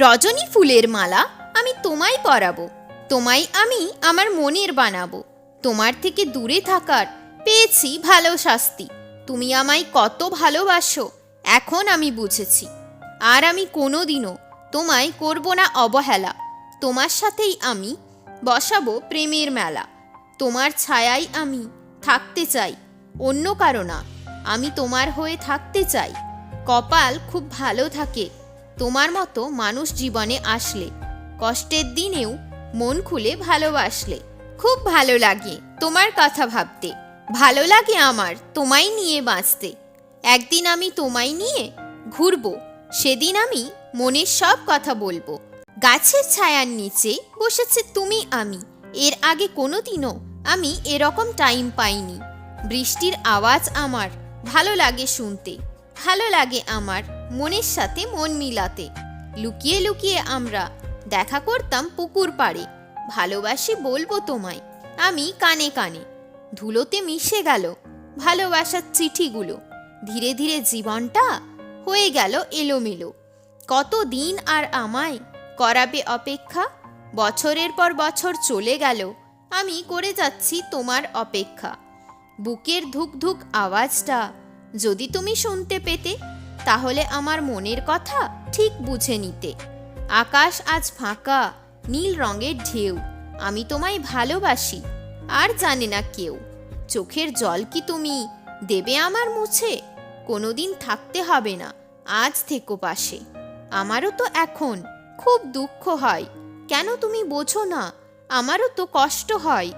রজনী ফুলের মালা আমি তোমায় পরাবো। তোমায় আমি আমার মনের বানাবো। তোমার থেকে দূরে থাকার পেয়েছি ভালো শাস্তি। তুমি আমায় কত ভালোবাসো, এখন আমি বুঝেছি। আর আমি কোনো দিনও তোমায় করব না অবহেলা। তোমার সাথেই আমি বসাবো প্রেমের মেলা। তোমার ছায়াই আমি থাকতে চাই, অন্য কারও না। আমি তোমার হয়ে থাকতে চাই। কপাল খুব ভালো থাকে তোমার মতো মানুষ জীবনে আসলে, কষ্টের দিনেও মন খুলে ভালোবাসলে। খুব ভালো লাগে তোমার কথা ভাবতে, ভালো লাগে আমার তোমায় নিয়ে বাঁচতে। একদিন আমি তোমায় নিয়ে ঘুরবো, সেদিন আমি মনের সব কথা বলব। গাছের ছায়ার নিচে বসেছে তুমি আমি, এর আগে কোনো দিনও আমি এরকম টাইম পাইনি। বৃষ্টির আওয়াজ আমার, ভালো লাগে শুনতে, ভালো লাগে আমার মনের সাথে মন মিলাতে। লুকিয়ে লুকিয়ে আমরা দেখা করতাম পুকুর পাড়ে। ভালোবাসি বলব তোমায়, আমি কানে কানে। ধুলোতে মিশে গেল ভালোবাসার চিঠিগুলো। ধীরে ধীরে জীবনটা হয়ে গেল এলোমেলো। কত দিন আর আমায় করাবে অপেক্ষা? বছরের পর বছর চলে গেল, আমি করে যাচ্ছি তোমার অপেক্ষা। বুকের ধুক ধুক আওয়াজটা যদি তুমি শুনতে পেতে তাহলে আমার মনের কথা ঠিক বুঝে নিতে। আকাশ আজ ফাঁকা, নীল রঙের ঢেউ। আমি তোমায় ভালোবাসি, আর জানে না কেউ। চোখের জল কি তুমি দেবে আমার মুছে? কোনোদিন থাকতে হবে না, আজ থেকো পাশে। আমারও তো এখন খুব দুঃখ হয়। কেন তুমি বোঝো না? আমারও তো কষ্ট হয়।